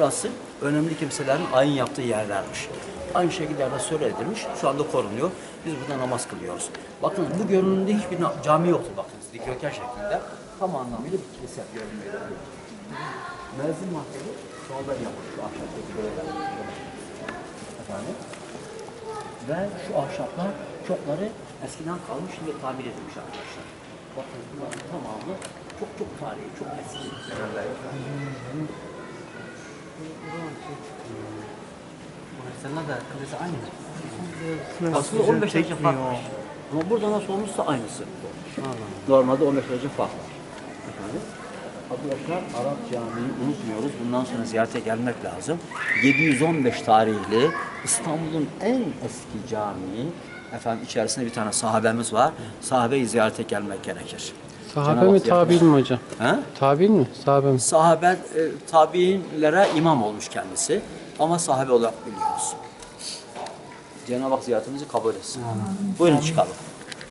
burası önemli kimselerin ayin yaptığı yerlermiş. Aynı şekilde de söyle edilmiş. Şu anda korunuyor. Biz burada namaz kılıyoruz. Bakın bu görünümde hiçbir cami yoktu bakın. Dikdörtgen şeklinde. Tam anlamıyla bir kilise görünüyor. Müezzin mahkemi şu anda yapılmış. Şu ahşaptaki böyle Efendim? Ve şu ahşaplar çokları eskiden kalmış şimdi tamir edilmiş arkadaşlar. Bakın bunların tamamı Sana da kılıcı aynı. Aslında 15 derece fark var. Ama burada nasıl olmuşsa aynısı. Normalde 15 derece fark var. Efendim? Arkadaşlar Arap Camii'yi unutmuyoruz. Bundan sonra ziyarete gelmek lazım. 715 tarihli İstanbul'un en eski camii. Efendim içerisinde bir tane sahabemiz var. Sahabeyi ziyarete gelmek gerekir. Sahabe Cenab-ı mi tabi'in mi hocam? He? Tabi'in mi? Sahabe mi? Sahabe e, tabiinlere imam olmuş kendisi. Ama sahabe olarak biliyoruz. Cenab-ı Hak ziyaretimizi kabul etsin. Buyurun çıkalım.